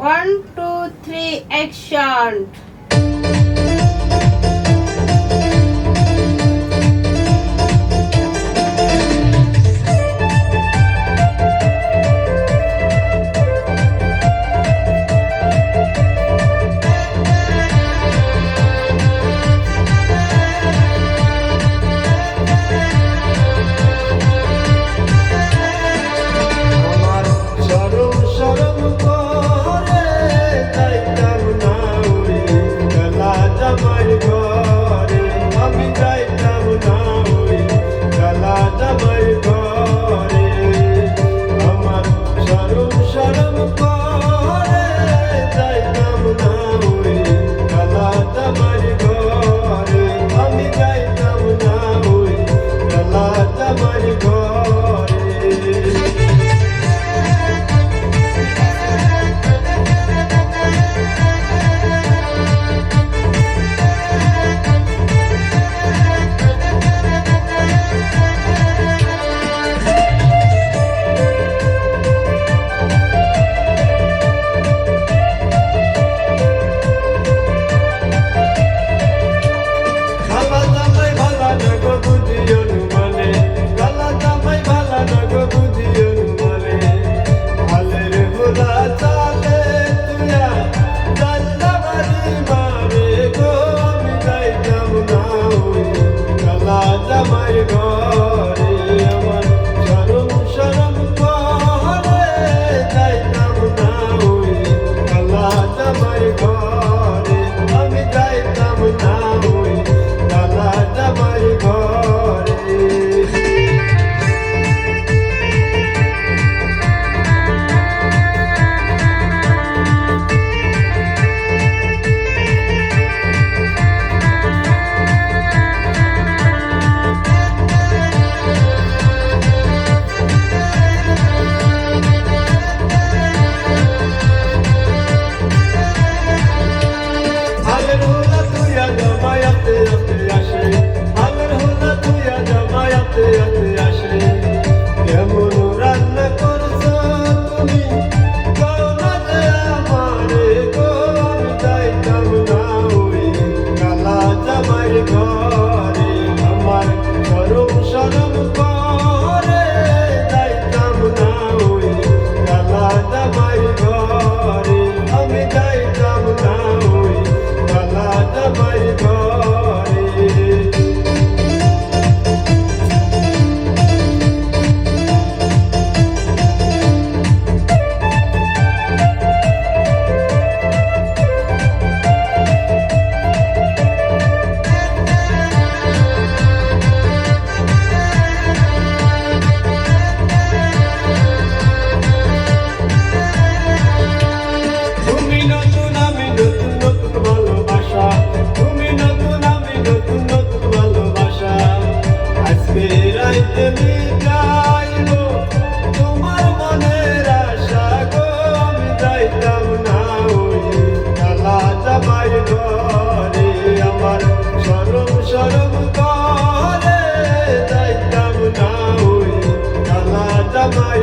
One, two, three, action. Hallelujah. সরব করে যাইতাম না ওই কালা জামাই